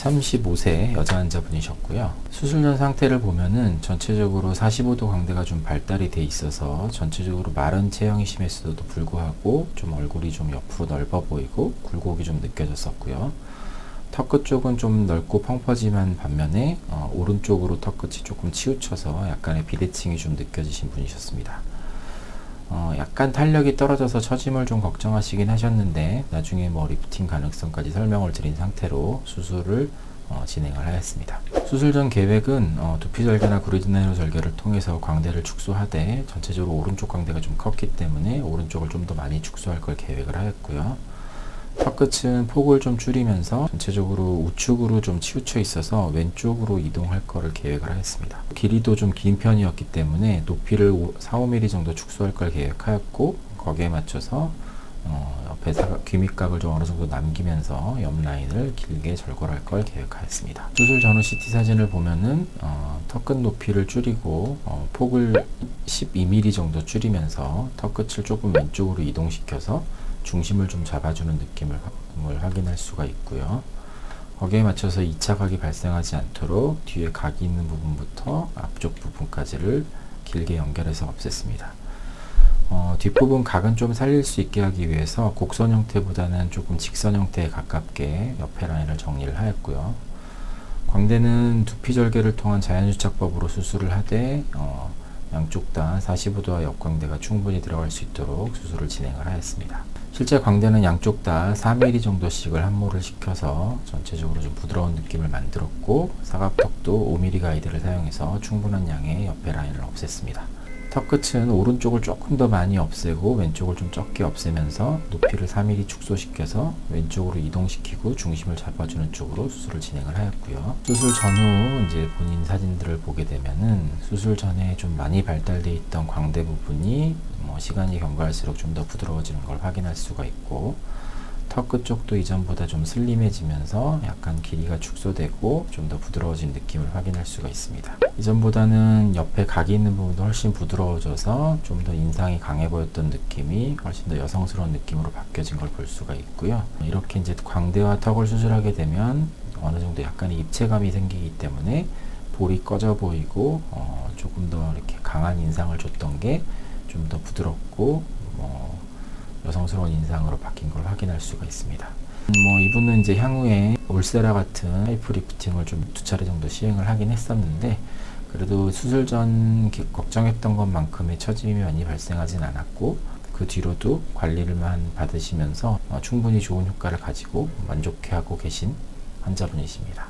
35세 여자 환자분이셨고요. 수술 전 상태를 보면은 전체적으로 45도 광대가 좀 발달이 돼 있어서 전체적으로 마른 체형이 심했어도 불구하고 좀 얼굴이 좀 옆으로 넓어 보이고 굴곡이 좀 느껴졌었고요. 턱끝 쪽은 좀 넓고 펑퍼짐한 반면에 어, 오른쪽으로 턱끝이 조금 치우쳐서 약간의 비대칭이 좀 느껴지신 분이셨습니다. 어, 약간 탄력이 떨어져서 처짐을 좀 걱정하시긴 하셨는데 나중에 뭐 리프팅 가능성까지 설명을 드린 상태로 수술을 어, 진행을 하였습니다. 수술 전 계획은 어, 두피 절개나 그루디나이로 절개를 통해서 광대를 축소하되 전체적으로 오른쪽 광대가 좀 컸기 때문에 오른쪽을 좀 더 많이 축소할 걸 계획을 하였고요. 턱끝은 폭을 좀 줄이면서 전체적으로 우측으로 좀 치우쳐 있어서 왼쪽으로 이동할 거를 계획을 하였습니다. 길이도 좀 긴 편이었기 때문에 높이를 4, 5mm 정도 축소할 걸 계획하였고 거기에 맞춰서 어, 옆에 귀밑각을 좀 어느 정도 남기면서 옆 라인을 길게 절골할 걸 계획하였습니다. 수술 전후 CT 사진을 보면은 어, 턱끝 높이를 줄이고 어, 폭을 12mm 정도 줄이면서 턱끝을 조금 왼쪽으로 이동시켜서 중심을 좀 잡아주는 느낌을 을 확인할 수가 있고요. 거기에 맞춰서 2차 각이 발생하지 않도록 뒤에 각이 있는 부분부터 앞쪽 부분까지를 길게 연결해서 없앴습니다. 어, 뒷부분 각은 좀 살릴 수 있게 하기 위해서 곡선 형태보다는 조금 직선 형태에 가깝게 옆에 라인을 정리를 하였고요. 광대는 두피 절개를 통한 자연유착법으로 수술을 하되 어, 양쪽 다 45도와 옆광대가 충분히 들어갈 수 있도록 수술을 진행을 하였습니다. 실제 광대는 양쪽 다 4mm 정도씩을 함몰을 시켜서 전체적으로 좀 부드러운 느낌을 만들었고 사각턱도 5mm 가이드를 사용해서 충분한 양의 옆에 라인을 없앴습니다. 턱 끝은 오른쪽을 조금 더 많이 없애고 왼쪽을 좀 적게 없애면서 높이를 4mm 축소시켜서 왼쪽으로 이동시키고 중심을 잡아주는 쪽으로 수술을 진행을 하였고요. 수술 전후 이제 본인 사진들을 보게 되면은 수술 전에 좀 많이 발달돼 있던 광대 부분이 뭐 시간이 경과할수록 좀 더 부드러워지는 걸 확인할 수가 있고 턱 끝 쪽도 이전보다 좀 슬림해지면서 약간 길이가 축소되고 좀 더 부드러워진 느낌을 확인할 수가 있습니다. 이전보다는 옆에 각이 있는 부분도 훨씬 부드러워져서 좀 더 인상이 강해 보였던 느낌이 훨씬 더 여성스러운 느낌으로 바뀌어진 걸 볼 수가 있고요. 이렇게 이제 광대와 턱을 수술하게 되면 어느 정도 약간의 입체감이 생기기 때문에 볼이 꺼져 보이고 어, 조금 더 이렇게 강한 인상을 줬던 게 좀 더 부드럽고 뭐 여성스러운 인상으로 바뀐 걸 확인할 수가 있습니다. 뭐 이분은 이제 향후에 올세라 같은 하이프 리프팅을 좀 두 차례 정도 시행을 하긴 했었는데 그래도 수술 전 기- 걱정했던 것만큼의 처짐이 발생하진 않았고 그 뒤로도 관리를만 받으시면서 어, 충분히 좋은 효과를 가지고 만족해하고 계신 환자분이십니다.